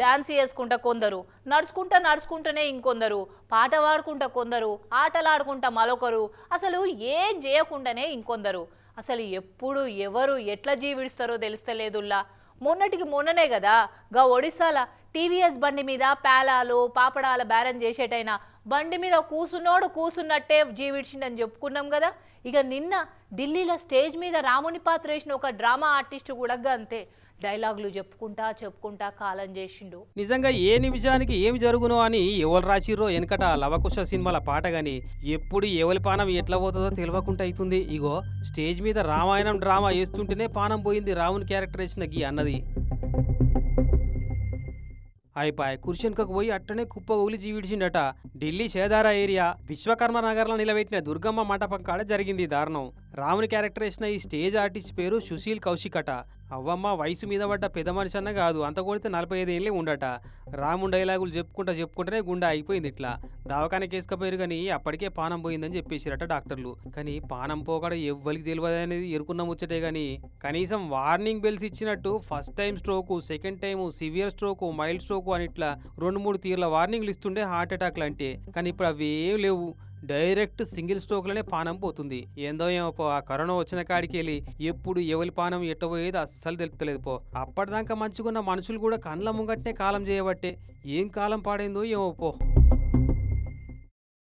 Dance చేసుకుంటా కొందరు నడుచుకుంటా నడుచుకుంటూనే ఇంకొందరు పాట పాడుకుంటా కొందరు ఆటలాడుకుంటా మరొకరు అసలు ఏం చేయకుండానే ఇంకొందరు. అసలు ఎప్పుడు ఎవరు ఎట్లా జీవిస్తారో తెలుస్తలేదుల్లా. మొన్నటికి మొన్ననే కదా గా ఒడిశాల టీవీఎస్ బండి మీద పేలాలు పాపడాల బేరం చేసేటైనా బండి మీద కూసున్నోడు కూసున్నట్టే జీవించిండని చెప్పుకున్నాం కదా ఇక నిన్న ఢిల్లీలో స్టేజ్ మీద రాముని పాత్ర వేసిన ఒక డ్రామా ఆర్టిస్ట్ కూడా అంతే డైలాగులు చెప్పుకుంటా చెప్పుకుంటా కాలం చేసిండు. నిజంగా ఏ నిమిషానికి ఏమి జరుగునో అని ఎవరు రాసిర్రో వెనకట లవకుశ సినిమాల పాట గాని ఎప్పుడు ఎవరి పానం ఎట్లా పోతుందో తెలియకుండా అవుతుంది ఇగో స్టేజ్ మీద రామాయణం డ్రామా వేస్తుంటేనే పానం పోయింది రాముని క్యారెక్టర్ వేసిన గీ అన్నది. అయిపాయ్ కుర్చన్కకు పోయి అట్టనే కుప్ప ఊలి జీవిడిచిండట ఢిల్లీ షేదారా ఏరియా విశ్వకర్మ నగర్లో నిలబెట్టిన దుర్గమ్మ మంటపం కాడ జరిగింది దారుణం. రాముని క్యారెక్టర్ వేసిన ఈ స్టేజ్ ఆర్టిస్ట్ పేరు సుశీల్ కౌశిక్ అట అవ్వమ్మ వయసు మీద పడ్డ పెద్ద మనిషి అన్న కాదు అంత కొడితే నలభై ఐదు ఏళ్ళే ఉండట. రాముని డైలాగులు చెప్పుకుంటా చెప్పుకుంటేనే గుండె అయిపోయింది ఇట్లా. దవాఖానకి వేసుకపోయారు కానీ అప్పటికే పానం పోయిందని చెప్పేసిరట డాక్టర్లు. కానీ పానం పోకడ ఎవ్వరికి తెలియదు అనేది ఎరుకున్న ముచ్చటే కానీ కనీసం వార్నింగ్ బెల్స్ ఇచ్చినట్టు first time stroke second time severe stroke mild stroke అని ఇట్లా రెండు మూడు తీర్ల వార్నింగ్లు ఇస్తుండే హార్ట్ అటాక్లు అంటే. కానీ ఇప్పుడు అవి ఏం లేవు. డైరెక్ట్ సింగిల్ స్ట్రోక్లోనే పానం పోతుంది. ఏందో ఏమో పో ఆ కరోనా వచ్చిన కాడికి వెళ్ళి ఎప్పుడు ఎవరి పానం ఎట్టబోయేది అస్సలు తెలుపుతలేదు పో. అప్పటిదాకా మంచిగున్న మనుషులు కూడా కండ్ల ముంగట్నే కాలం చేయబట్టే ఏం కాలం పాడైందో ఏమో పో.